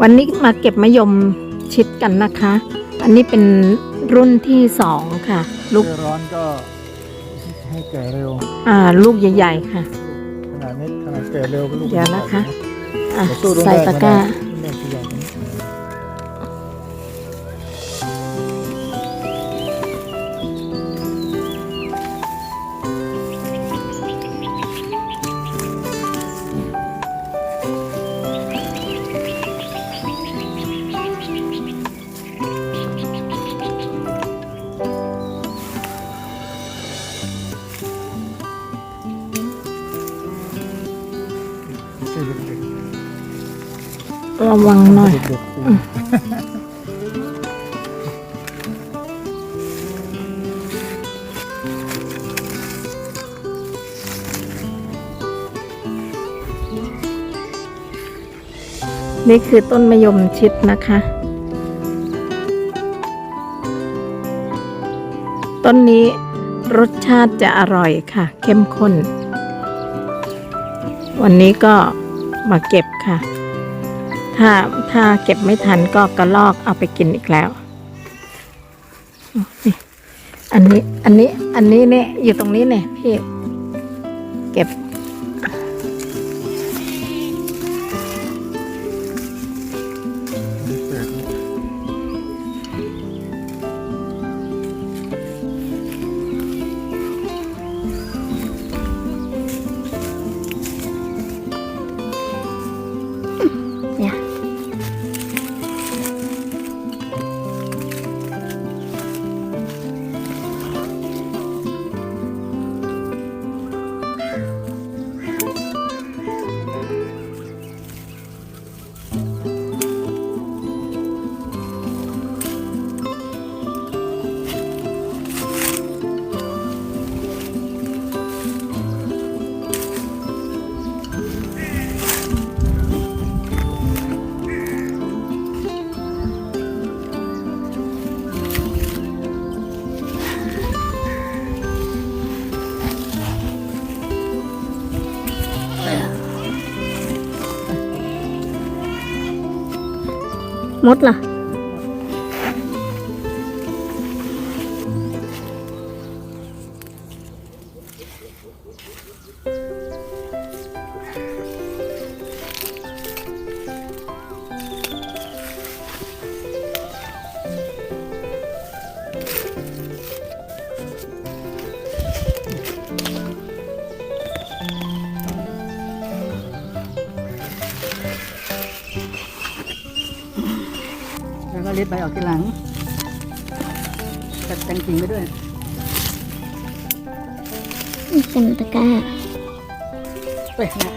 วันนี้มาเก็บมะยมชิดกันนะคะ อันนี้เป็นรุ่นที่สองค่ะ ลูกเจอร้อนก็ให้แก่เร็ว อ่า ลูกใหญ่ ๆ ค่ะ ขนาดนี้ขนาดแก่เร็วก็ลูกเดี๋ยวนะคะ อะแต่สู้รุ่นใส่แรตะไม่กได้ร้ารุ่นแรกตัวใหญ่กว่า ระวังหน่อยนนี่คือต้นมะยมชิดนะคะ ต้นนี้รสชาติจะอร่อยค่ะ เข้มข้น วันนี้ก็มาเก็บค่ะ ถ้าถ้าเก็บไม่ทันก็กระลอกเอาไปกินอีกแล้วนี่อันนี้ อันนี้ อันนี้เนี่ยอยู่ตรงนี้เนี่ยพี่ เก็บ มดล่ะ แล้วก็เล็ดใบออกทีหลังตัดแต่งกิ่งไปด้วยเป็นตะกร้าเฮ้ยนะ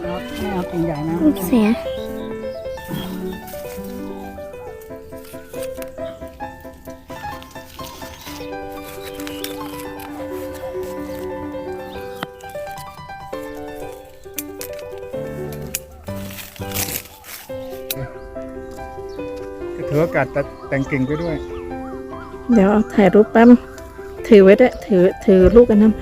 เอาไม่เอากิ่งใหญ่นะ เสีย ถือโอกาสตัดแต่งกิ่งไปด้วย เดี๋ยวเอาถ่ายรูปแป๊บถือไว้ด้วยถือถือลูกกันนะ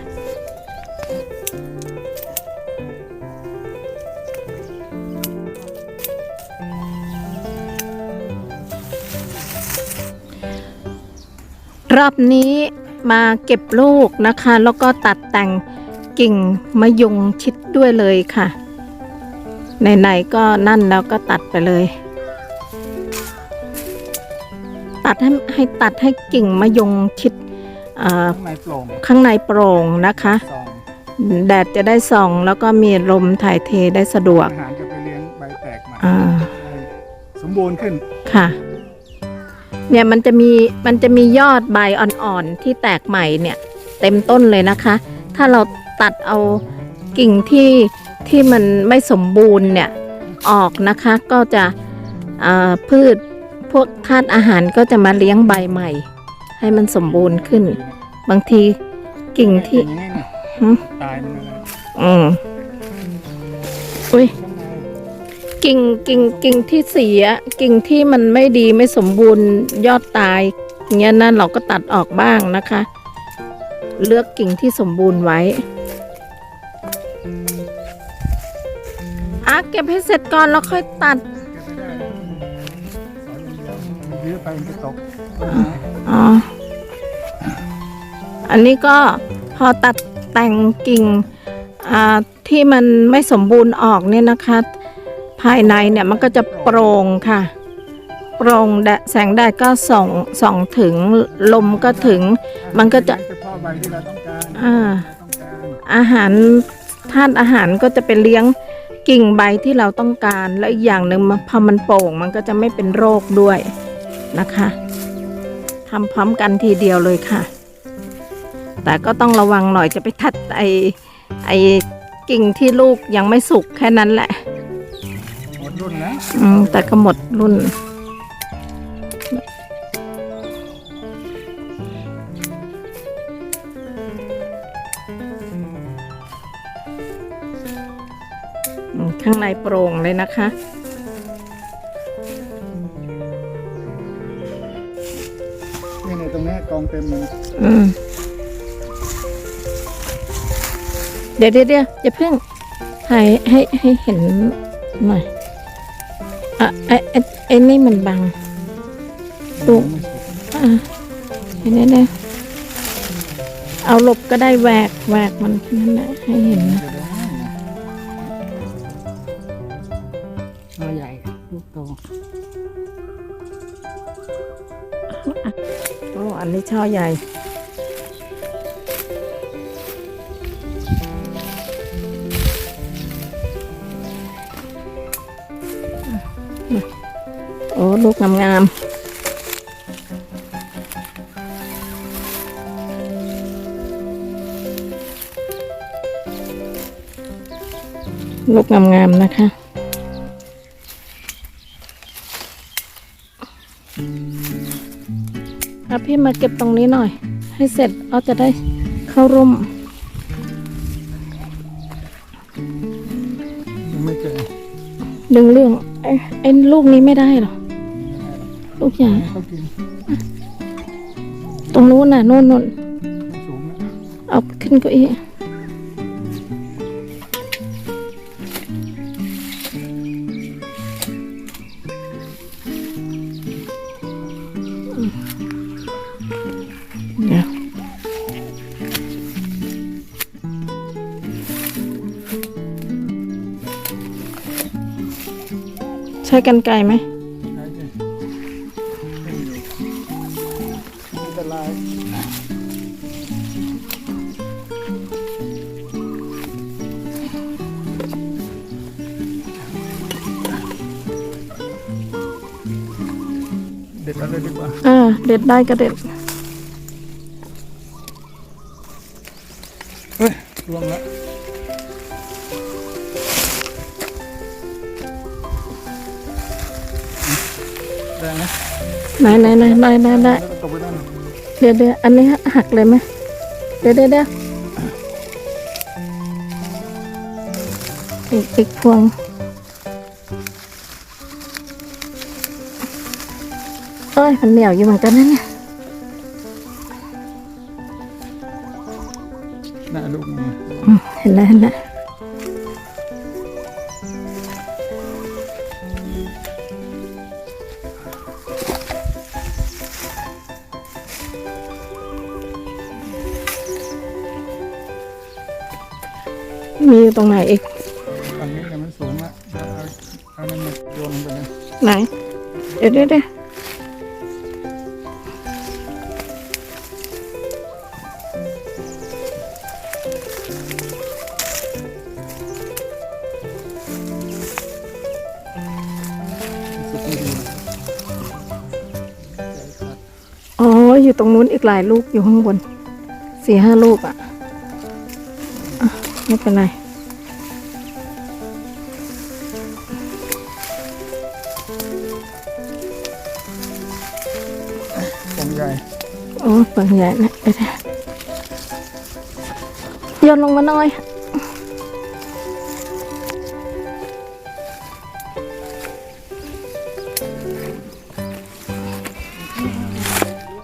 รอบนี้มาเก็บลูกนะคะ แล้วก็ตัดแต่งกิ่งมะยงชิดด้วยเลยค่ะไหนๆก็นั่นแล้วก็ตัดไปเลย ตัดให้ให้ตัดให้กิ่งมะยงชิดเอ่อข้างในโปร่งข้างในโปร่งนะคะ ซองแดดจะได้ส่อง แล้วก็มีลมถ่ายเทได้สะดวก อาหารจะไปเลี้ยงใบแตกใหม่อ่า ให้สมบูรณ์ขึ้นค่ะ เนี่ยมันจะมีมันจะมียอดใบอ่อนๆที่แตกใหม่เนี่ย เต็มต้นเลยนะคะ ถ้าเราตัดเอากิ่งที่ที่มันไม่สมบูรณ์เนี่ยออกนะคะ ก็จะเอ่อพืช พวกธาตุอาหารก็จะมาเลี้ยงใบใหม่ ให้มันสมบูรณ์ขึ้น บางทีกิ่งที่อย่างนี้เนี่ยหึตายมันเลยอืมอุ้ยข้างในกิ่งกิ่งกิ่งที่เสีย กิ่งที่มันไม่ดีไม่สมบูรณ์ยอดตายอย่างเงี้ยนั่นเราก็ตัดออกบ้างนะคะ เลือกกิ่งที่สมบูรณ์ไว้อะเก็บให้เสร็จก่อนแล้วค่อยตัดเก็บไม่ได้ ยื้อไปมันจะตกต้นไม้อ๋อ อันนี้ก็พอตัดแต่งกิ่งอ่าที่มันไม่สมบูรณ์ออกเนี่ยนะคะ ภายในเนี่ยมันก็จะโปร่งค่ะ โปร่งแดดแสงแดดก็ส่องส่องถึงลมก็ถึง มันก็จะเฉพาะใบที่เราต้องการอ่าต้องการอาหารธาตุอาหารก็จะไปเลี้ยงกิ่งใบที่เราต้องการ และอีกอย่างหนึ่งมันพอมันโป่งมันก็จะไม่เป็นโรคด้วย นะคะทำพร้อมกันทีเดียวเลยค่ะ แต่ก็ต้องระวังหน่อยจะไปทัดไอไอกิ่งที่ลูกยังไม่สุกแค่นั้นแหละหมดรุ่นแล้วอืมแต่ก็หมดรุ่นอืมข้างในโปร่งเลยนะคะ เนี้ยกองเต็มเลยอืม เดี๋ยวเดี๋ยวเดี๋ยวอย่าเพิ่งถ่ายให้ให้เห็นหน่อยอะไอ้ไอ้ไอ้นี่มันบังตุ๊กอะเห็นไหมเนี่ยเอาหลบก็ได้แหวกแหวกมันแค่นั้นแหละให้เห็นนะตัวใหญ่ลูกโต โอ้อันนี้ช่อใหญ่โอ้ลูกงามๆลูกงามๆนะคะ อาพี่มาเก็บตรงนี้หน่อย ให้เสร็จเอาจะได้เข้าร่มยังไม่เจอดึงเรื่องไอ้ไอ้ลูกนี้ไม่ได้หรอลูกใหญ่เขากินตรงนู้นน่ะนู่นนู่นสูงนะเอาขึ้นเก็อี้ ช้กันไกลไหมใช่สิอันตรายเด็ดเอาเลยดีกว่าอ่าเด็ดได้ก็เด็ดเฮ้ยรวมแล้ว ได้ไหมไหนไหนไหนไหนไหนไหนแล้วก็ตกไปด้านหลังเดี๋ยวเดี๋ยวอันนี้หักเลยไหมเดี๋ยวเดี๋ยวเดี๋ยวอีกอีกพวงเอ้ยมันเหนียวอยู่เหมือนกันนะเนี่ยหน้าลูกมันอืมเห็นแล้วเห็นแล้ว มีอยู่ตรงไหนอีกฝั่งนี้เนี่ยมันสูงละเอาเอาเอานั่นมาโยนลงไปเลยไหน เดี๋ยวเดี๋ยวเดี๋ยวสุดไม่ดีอ๋อ อยู่ตรงนู้นอีกหลายลูกอยู่ข้างบนสี่ห้าลูกอะอะ ไม่เป็นไรของใหญ่โอ้เปลืองใหญ่นะเดี๋ยวๆโยนลงมาหน่อย